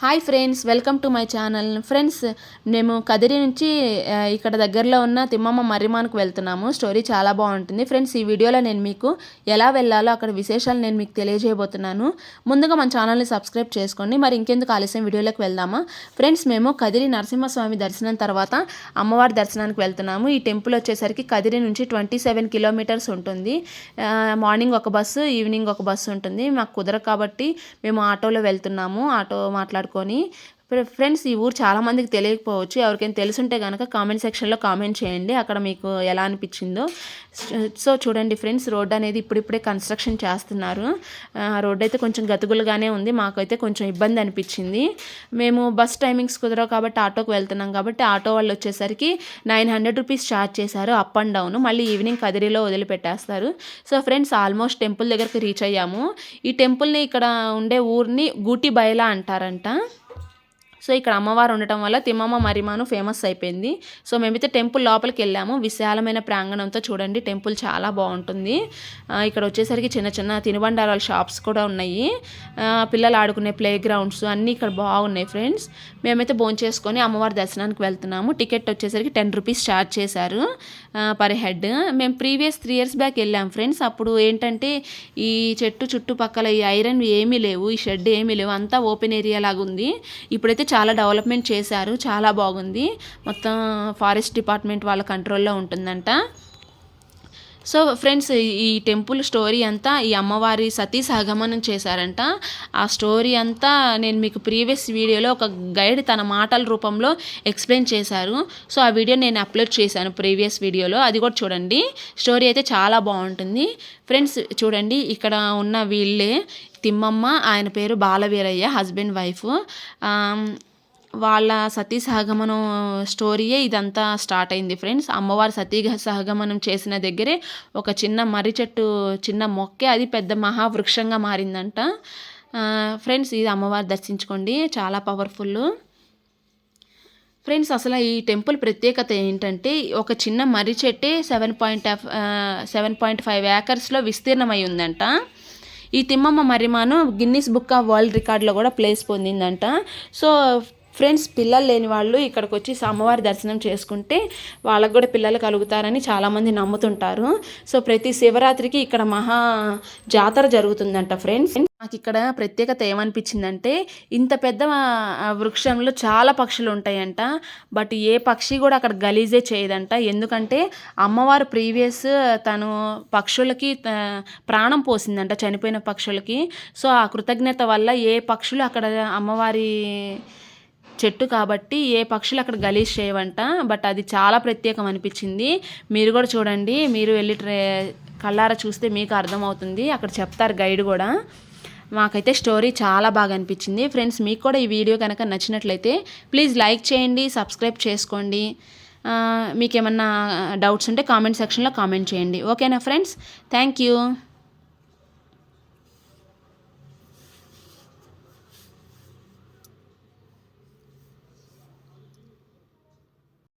Hi friends welcome to my channel. Friends మేము కదిరి నుంచి ఇక్కడ దగ్గరలో ఉన్న తిమ్మమ్మ మర్రిమాన్కు వెళ్తున్నాము. స్టోరీ చాలా బాగుంటుంది. ఫ్రెండ్స్ ఈ వీడియోలో నేను మీకు ఎలా వెళ్ళాలో అక్కడ విశేషాలు నేను మీకు తెలియజేయబోతున్నాను. ముందుగా మన ఛానల్ని సబ్స్క్రైబ్ చేసుకోండి. మరి ఇంకెందుకు ఆలస్యం? వీడియోలోకి వెళ్దామా? ఫ్రెండ్స్ మేము కదిరి నరసింహస్వామి దర్శనం తర్వాత అమ్మవారి దర్శనానికి వెళ్తున్నాము. ఈ టెంపుల్ వచ్చేసరికి కదిరి నుంచి ట్వంటీ సెవెన్ కిలోమీటర్స్ ఉంటుంది. మార్నింగ్ ఒక బస్సు ఈవినింగ్ ఒక బస్సు ఉంటుంది. మాకు కుదరదు కాబట్టి మేము ఆటోలో వెళ్తున్నాము. ఆటో మాట్లాడుకుంటాము మాట్లాడుకొని ఫ్రెండ్స్ ఈ ఊరు చాలామందికి తెలియకపోవచ్చు. ఎవరికైనా తెలుసుంటే కనుక కామెంట్ సెక్షన్లో కామెంట్ చేయండి. అక్కడ మీకు ఎలా అనిపించిందో. సో చూడండి ఫ్రెండ్స్ రోడ్ అనేది ఇప్పుడిప్పుడే కన్స్ట్రక్షన్ చేస్తున్నారు. రోడ్ అయితే కొంచెం గతుగులుగానే ఉంది. మాకైతే కొంచెం ఇబ్బంది అనిపించింది. మేము బస్ టైమింగ్స్ కుదరవు కాబట్టి ఆటోకి వెళ్తున్నాం కాబట్టి ఆటో వాళ్ళు వచ్చేసరికి నైన్ హండ్రెడ్ రూపీస్ ఛార్జ్ చేశారు అప్ అండ్ డౌన్. మళ్ళీ ఈవినింగ్ కదిరిలో వదిలిపెట్టేస్తారు. సో ఫ్రెండ్స్ ఆల్మోస్ట్ టెంపుల్ దగ్గరికి రీచ్ అయ్యాము. ఈ టెంపుల్ని ఇక్కడ ఉండే ఊరిని గూటి బయలా అంటారంట. సో ఇక్కడ అమ్మవారు ఉండటం వల్ల తిమ్మమ్మ మరిమాను ఫేమస్ అయిపోయింది. సో మేమైతే టెంపుల్ లోపలికి వెళ్ళాము. విశాలమైన ప్రాంగణంతో చూడండి టెంపుల్ చాలా బాగుంటుంది. ఇక్కడ వచ్చేసరికి చిన్న చిన్న తినుబండారాల షాప్స్ కూడా ఉన్నాయి. పిల్లలు ఆడుకునే ప్లే గ్రౌండ్స్ అన్నీ ఇక్కడ బాగున్నాయి ఫ్రెండ్స్. మేమైతే భోంచేసుకొని అమ్మవారి దర్శనానికి వెళ్తున్నాము. టికెట్ వచ్చేసరికి టెన్ రూపీస్ ఛార్జ్ చేశారు. Per head. మేము ప్రీవియస్ త్రీ ఇయర్స్ బ్యాక్ వెళ్ళాం ఫ్రెండ్స్. అప్పుడు ఏంటంటే ఈ చెట్టు చుట్టుపక్కల ఈ ఐరన్ ఏమీ లేవు ఈ షెడ్ ఏమీ లేవు. అంతా ఓపెన్ ఏరియా లాగా ఉంది. ఇప్పుడైతే చాలా డెవలప్మెంట్ చేశారు. చాలా బాగుంది. మొత్తం ఫారెస్ట్ డిపార్ట్మెంట్ వాళ్ళ కంట్రోల్లో ఉంటుందంట. సో ఫ్రెండ్స్ ఈ టెంపుల్ స్టోరీ అంతా ఈ అమ్మవారి సతీ సహగమనం చేశారంట. ఆ స్టోరీ అంతా నేను మీకు ప్రీవియస్ వీడియోలో ఒక గైడ్ తన మాటల రూపంలో ఎక్స్ప్లెయిన్ చేశారు. సో ఆ వీడియో నేను అప్లోడ్ చేశాను ప్రీవియస్ వీడియోలో. అది కూడా చూడండి. స్టోరీ అయితే చాలా బాగుంటుంది. ఫ్రెండ్స్ చూడండి. ఇక్కడ ఉన్న వీళ్ళే తిమ్మమ్మ ఆయన పేరు బాలవీరయ్య హస్బెండ్ వైఫ్ వాళ్ళ సతీ సహగమనం స్టోరీయే ఇదంతా స్టార్ట్ అయింది ఫ్రెండ్స్. అమ్మవారు సతీ సహగమనం చేసిన దగ్గరే ఒక చిన్న మర్రి చెట్టు చిన్న మొక్కే అది పెద్ద మహావృక్షంగా మారిందంట. ఫ్రెండ్స్ ఇది అమ్మవారు దర్శించుకోండి. చాలా పవర్ఫుల్ ఫ్రెండ్స్ అసలు ఈ టెంపుల్ ప్రత్యేకత ఏంటంటే ఒక చిన్న మర్రి చెట్టే seven point seven point five ఏకర్స్లో విస్తీర్ణమై ఉందంట. ఈ Thimmamma Marrimanu Guinness book of world రికార్డులో కూడా ప్లేస్ పొందిందంట. సో ఫ్రెండ్స్ పిల్లలు లేని వాళ్ళు ఇక్కడికి వచ్చి అమ్మవారి దర్శనం చేసుకుంటే వాళ్ళకు కూడా పిల్లలు కలుగుతారని చాలామంది నమ్ముతుంటారు. సో ప్రతి శివరాత్రికి ఇక్కడ మహా జాతర జరుగుతుందంట ఫ్రెండ్స్. నాకు ఇక్కడ ప్రత్యేకత ఏమనిపించిందంటే ఇంత పెద్ద వృక్షంలో చాలా పక్షులు ఉంటాయంట. బట్ ఏ పక్షి కూడా అక్కడ గలీజే చేయదంట. ఎందుకంటే అమ్మవారు ప్రీవియస్ తను పక్షులకి ప్రాణం పోసిందంట చనిపోయిన పక్షులకి. సో ఆ కృతజ్ఞత వల్ల ఏ పక్షులు అక్కడ అమ్మవారి చెట్టు కాబట్టి ఏ పక్షులు అక్కడ గలీజ్ చేయవంట బట్ అది చాలా ప్రత్యేకం అనిపించింది. మీరు కూడా చూడండి మీరు వెళ్ళి ట్రే కళ్ళారా చూస్తే మీకు అర్థమవుతుంది. అక్కడ చెప్తారు గైడ్ కూడా. మాకైతే స్టోరీ చాలా బాగా అనిపించింది. ఫ్రెండ్స్ మీకు కూడా ఈ వీడియో కనుక నచ్చినట్లయితే ప్లీజ్ లైక్ చేయండి సబ్స్క్రైబ్ చేసుకోండి. మీకు ఏమన్నా డౌట్స్ ఉంటే కామెంట్ సెక్షన్లో కామెంట్ చేయండి. ఓకేనా ఫ్రెండ్స్? Thank you.